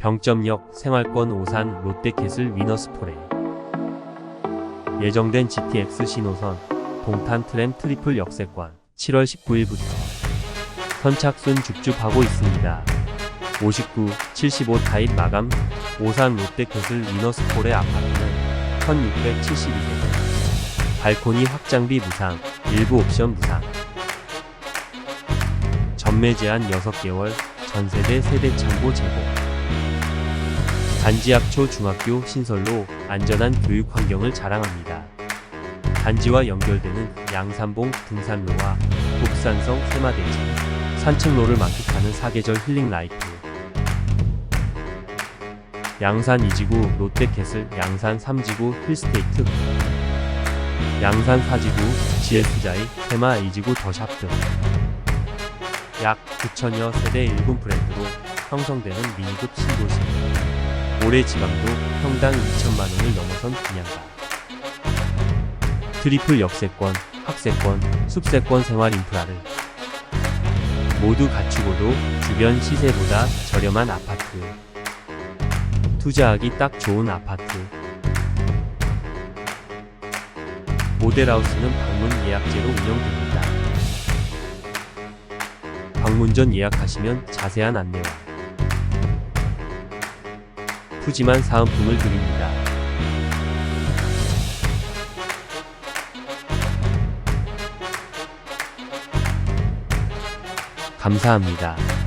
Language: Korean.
병점역 생활권 오산 롯데캐슬 위너스포레. 예정된 GTX 신호선 동탄 트램 트리플 역세권 7월 19일부터 선착순 줍줍하고 있습니다. 59, 75 타입 마감 오산 롯데캐슬 위너스포레 아파트는 1672개. 발코니 확장비 무상 일부 옵션 무상. 전매 제한 6개월 전세대 세대 참고 제공 단지 앞초 중학교 신설로 안전한 교육 환경을 자랑합니다. 단지와 연결되는 양산봉 등산로와 북산성 세마대지 산책로를 만끽하는 사계절 힐링 라이프 양산 2지구 롯데캐슬 양산 3지구 힐스테이트. 양산 4지구 GS자이 테마 2지구 더샵 등. 약 9천여 세대 일군 브랜드로 형성되는 미니급 신도시 올해 지방도 평당 2천만 원을 넘어선 분양가. 트리플 역세권, 학세권, 숲세권 생활 인프라를 모두 갖추고도 주변 시세보다 저렴한 아파트. 투자하기 딱 좋은 아파트. 모델하우스는 방문 예약제로 운영됩니다. 방문 전 예약하시면 자세한 안내와 푸짐한 사은품을 드립니다. 감사합니다.